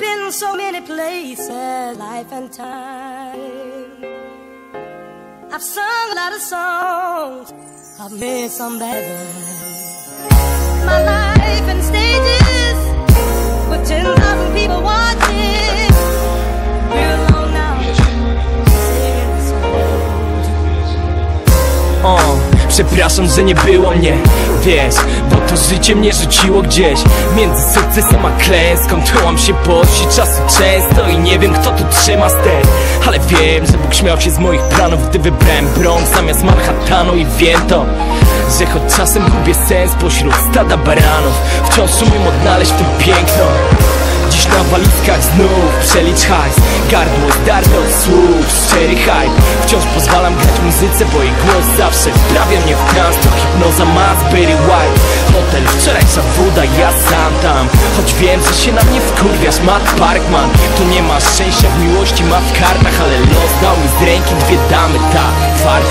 been so many places, life and time. I've sung a lot of songs, I've made some bad. My life in stages, with 10,000 people watching. Przepraszam, że nie było mnie Wiesz, bo to życie mnie rzuciło gdzieś. Między sukcesem a klęską Tyłam się po czasu często I nie wiem kto tu trzyma ster Ale wiem, że Bóg śmiał się z moich planów Gdy wybrałem Bronx zamiast Manhattanu I wiem to, że choć czasem gubię sens Pośród stada baranów Wciąż umiem odnaleźć w tym piękno Dziś na walizkach znów przelicz hajs. Gardło zdarte od słów, szczery hype. Wciąż pozwalam grać muzyce, bo jej głos zawsze wprawia mnie w trans To hipnoza Masberry White Hotel, wczorajsza woda, ja sam tam. Choć wiem, że się na mnie wkurwiasz, Matt Parkman. Tu nie ma szczęścia w miłości, ma w kartach Ale los dał mi z ręki dwie damy, tak, fart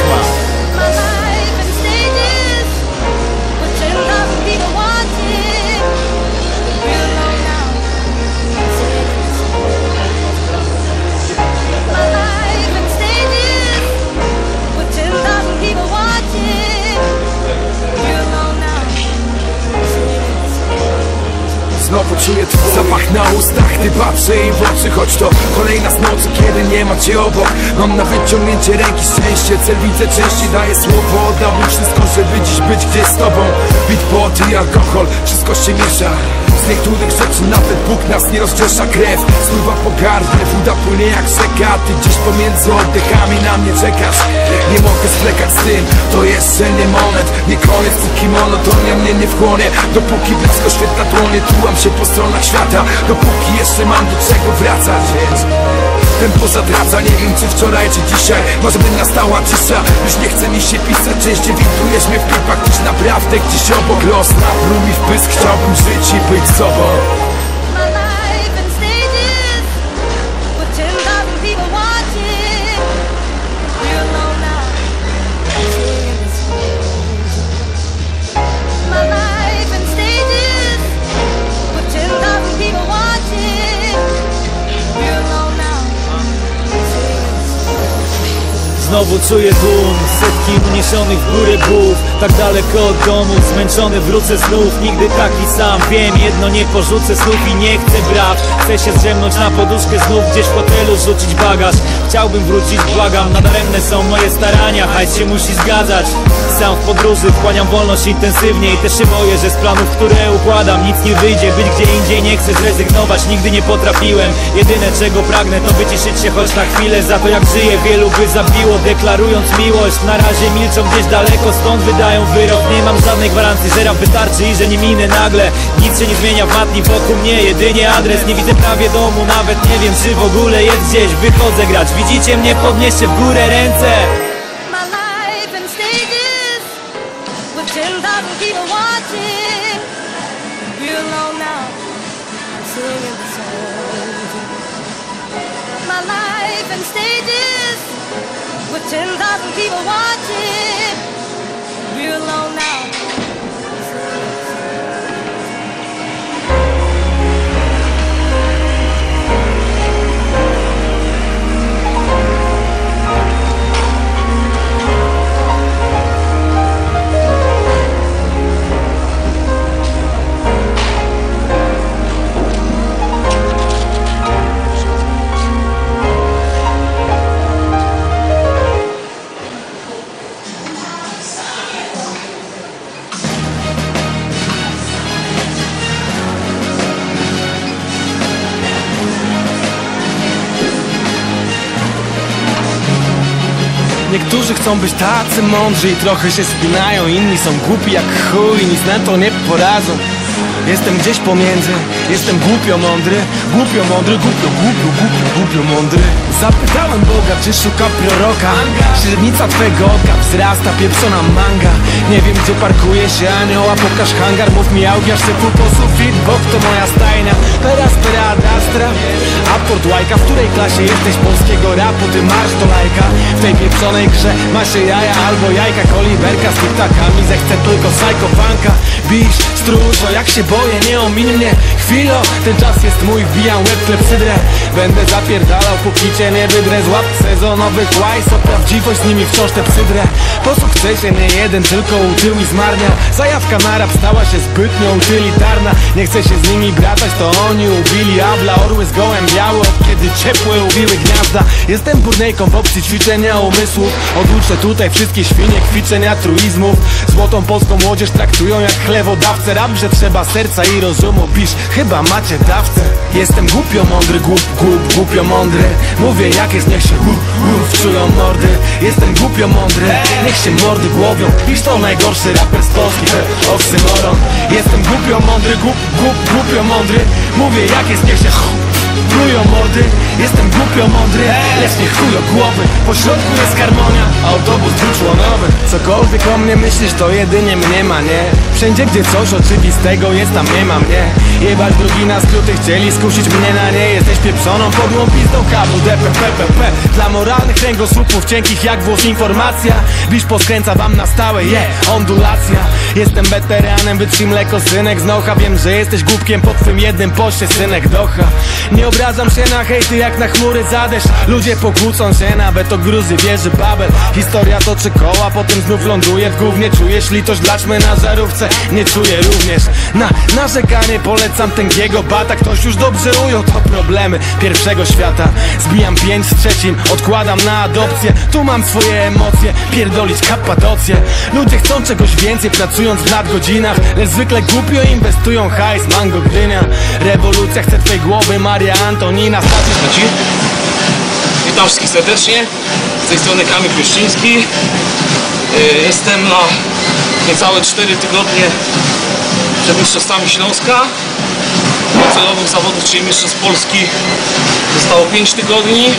czuję twój zapach na ustach Gdy patrzę jej w oczy Choć to kolejna z nocy, kiedy nie ma cię obok. Mam na wyciągnięcie ręki szczęście Cel widzę częściej, daję słowo Oddałbym wszystko, żeby dziś być gdzieś z tobą. Beat, pot i alkohol, wszystko się miesza. Z niektórych rzeczy nawet Bóg nas nie rozczesza krew Spływa po gardle, woda płynie jak rzeka. Ty gdzieś pomiędzy oddechami na mnie czekasz. Nie mogę zwlekać z tym, to jeszcze nie moment. Nie koniec, póki monotonia mnie nie wchłonie. Dopóki blisko świetla dłonie Tułam się po stronach świata Dopóki jeszcze mam do czego wracać Więc tempo zadradza Nie wiem czy wczoraj, czy dzisiaj. Może by nastała cisza. Już nie chce mi się pisać Częściej widujesz mnie w klipach Gdzieś naprawdę gdzieś obok Los mi w pysk. Chciałbym żyć i być sobą Znowu czuję tłum, setki uniesionych w górę głów. Tak daleko od domu, zmęczony wrócę znów. Nigdy taki sam, wiem, jedno nie porzucę słów i nie chcę braw Chcę się zdrzemnąć na poduszkę znów, gdzieś w hotelu rzucić bagaż. Chciałbym wrócić, błagam, nadaremne są moje starania. Hajs się musi zgadzać. Sam w podróży wchłaniam wolność intensywnie I też się boję, że z planów, które układam Nic nie wyjdzie, być gdzie indziej nie chcę zrezygnować Nigdy nie potrafiłem, jedyne czego pragnę To wyciszyć się choć na chwilę Za to jak żyję, wielu by zabiło Deklarując miłość, na razie milczą gdzieś daleko Stąd wydają wyrok, nie mam żadnej gwarancji Że wystarczy i że nie minę nagle. Nic się nie zmienia w matni wokół mnie Jedynie adres, nie widzę prawie domu Nawet nie wiem czy w ogóle jest gdzieś. Wychodzę grać, widzicie mnie, podnieście w górę ręce 10,000 people watching. We're alone now. Niektórzy chcą być tacy mądrzy i trochę się spinają. Inni są głupi jak chuj, nic na to nie poradzą. Jestem gdzieś pomiędzy, jestem głupio mądry Głupio mądry, głupio, głupio, głupio, głupio mądry Zapytałem Boga, czy szuka proroka. Średnica twego oka wzrasta, pieprzona manga. Nie wiem gdzie parkuje się anioła, pokaż hangar Mów mi augiasz, se po sufit, bok to moja stajnia. Pera, spera, ad astra A paszport łajka W której klasie jesteś polskiego rapu, ty masz do lajka. W tej pieprzonej grze masz się jaja albo jajka Koliberka z tiktakami, zechce tylko psychopanka Bisz, stróżo, jak się boję, nie omiń mnie Chwilo, ten czas jest mój, wbijam łeb klepsydrę. Będę zapierdalał, póki cię nie wydrę. Złap sezonowych łajs, o prawdziwość z nimi wciąż te psydrę. Po się nie jeden, tylko utył i zmarniał. Zajawka na rap stała się zbytnio utylitarna. Nie chcę się z nimi bratać, to oni ubili Abla, orły z gołem białe, od kiedy ciepłe ubiły gniazda. Jestem burnejką w opcji ćwiczenia umysłów Odłóczę tutaj wszystkie świnie, kwiczenia truizmów. Złotą polską młodzież traktują jak chlewodawcę. Rap, że trzeba serca i rozumu, pisz, chyba macie dawcę. Jestem głupio mądry, głup, głup, głupio mądry. Mówię jak jest, niech się hu, hu, mordy. Jestem głupio mądry, niech się mordy głowią. Pisz to najgorszy raper z Polski, oksymoron Jestem głupio mądry, głup, głup, głupio mądry. Mówię jak jest, niech się hu, Plują mordy, jestem głupio mądry. Lecz nie chujo głowy, po środku jest harmonia. Autobus dwuczłonowy. Cokolwiek o mnie myślisz, to jedynie mnie ma, nie? Wszędzie gdzie coś oczywistego jest, tam nie ma mnie. Jebać drugi na skróty, chcieli skusić mnie na nie. Jesteś pieprzoną, podłą pizdą kabu DPPPP Dla moralnych kręgosłupów, cienkich jak włos informacja. Bisz poskręca wam na stałe, je, yeah, ondulacja. Jestem weteranem, wytrzyj mleko, synek z nocha. Wiem, że jesteś głupkiem po twym jednym poście, synek docha. Nie obrażam się na hejty jak na chmury zadesz. Ludzie pokłócą się, nawet o gruzy wieży Babel. Historia toczy koła, potem znów ląduje. W gównie Czujesz litość dla na żarówce? Nie czuję również. Na narzekanie polecam tęgiego bata. Ktoś już dobrze ujął to problemy pierwszego świata. Zbijam pięć z trzecim, odkładam na adopcję. Tu mam swoje emocje, pierdolić kapadocję Ludzie chcą czegoś więcej, pracując w nadgodzinach. Lecz zwykle głupio inwestują hajs, mango gdynia. Rewolucja chce twej głowy, Stacji Ci. Witam wszystkich serdecznie. Z tej strony Kamil Pieszczyński. Yy, Jestem na niecałe 4 tygodnie przed Mistrzostwami Śląska. Docelowych zawodów, czyli Mistrzostw Polski zostało 5 tygodni. Yy,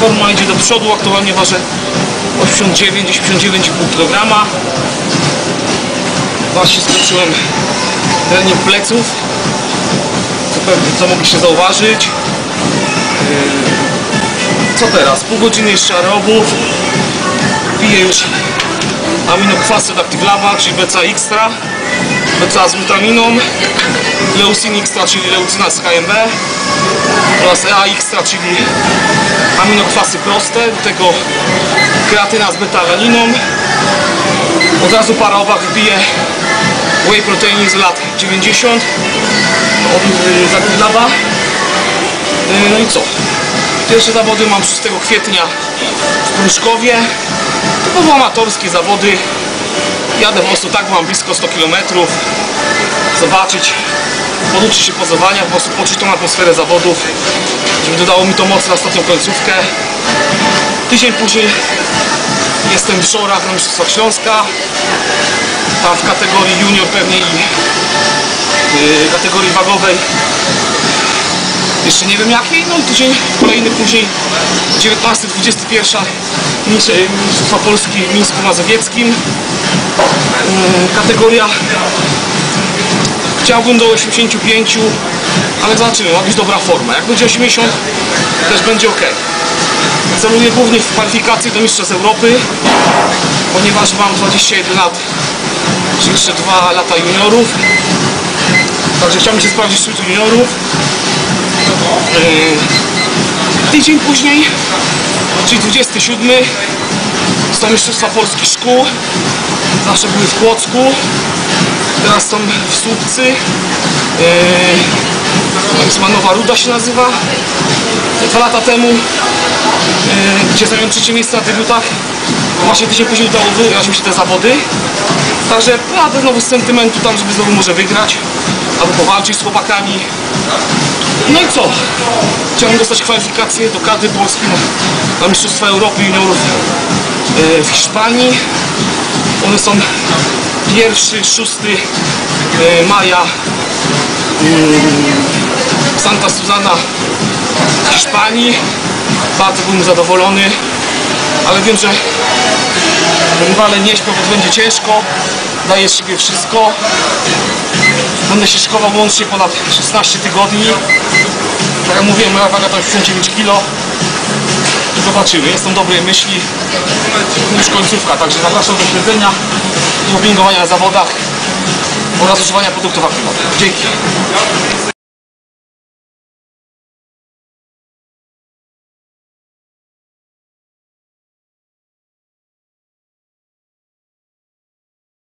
Forma idzie do przodu, aktualnie ważę 89-89,5 kg. Właśnie skończyłem trening pleców co, mogliście zauważyć. Yy, Co teraz? Pół godziny jeszcze aerobów. Piję już aminokwasy od ActiveLaba, czyli BCA Extra. BCA z glutaminą. Leucin Extra, czyli leucyna z HMB. Oraz EA Extra, czyli aminokwasy proste. Do tego kreatyna z beta-alaniną. Od razu para wbije whey protein z lat 90 od y. Y, No i co? Pierwsze zawody mam 6 kwietnia w Pruszkowie. Typowo amatorskie zawody. Jadę po prostu tak, mam blisko 100 km. Zobaczyć, poduczyć się pozowania, po prostu poczuć tą atmosferę zawodów, żeby dodało mi to moc na ostatnią końcówkę. Tydzień później jestem w Szorach na Mistrzostwach Śląska. Tam w kategorii junior pewnie i yy, kategorii wagowej. Jeszcze nie wiem jakiej, no i tydzień kolejny później 19-21 Mistrzostwa Polski w Mińsku Mazowieckim. Yy, kategoria chciałbym do 85 ale zobaczymy, ma być dobra forma. Jak będzie 80 też będzie ok. Celuję głównie w kwalifikacje do Mistrzostw Europy ponieważ mam 21 lat jeszcze 2 lata juniorów Także chciałbym się sprawdzić wśród juniorów. Yy, tydzień później, czyli 27, są Mistrzostwa Polski Szkół. Zawsze były w Płocku. Teraz są w Słupcy. Yy, Wisła Nowa Ruda się nazywa. Dwa lata temu, yy, gdzie zająłem trzecie miejsce na debiutach, właśnie tydzień później udało wygrać mi się te zawody. Także jadę znowu z sentymentu tam, żeby znowu może wygrać albo powalczyć z chłopakami. No i co? Chciałbym dostać kwalifikacje do kadry Polski na, na Mistrzostwa Europy Juniorów e, w Hiszpanii. One są 1-6 e, maja mm, Santa Susana w Hiszpanii. Bardzo byłem zadowolony, ale wiem, że rywale nie śpią, bo będzie ciężko. Daję siebie wszystko. Będę się szkował łącznie ponad 16 tygodni. Tak jak mówiłem, moja waga to jest 9 kg. Zobaczymy, jestem dobrej myśli. Już końcówka, także zapraszam do śledzenia i na zawodach oraz używania produktów aktywnych. Dzięki.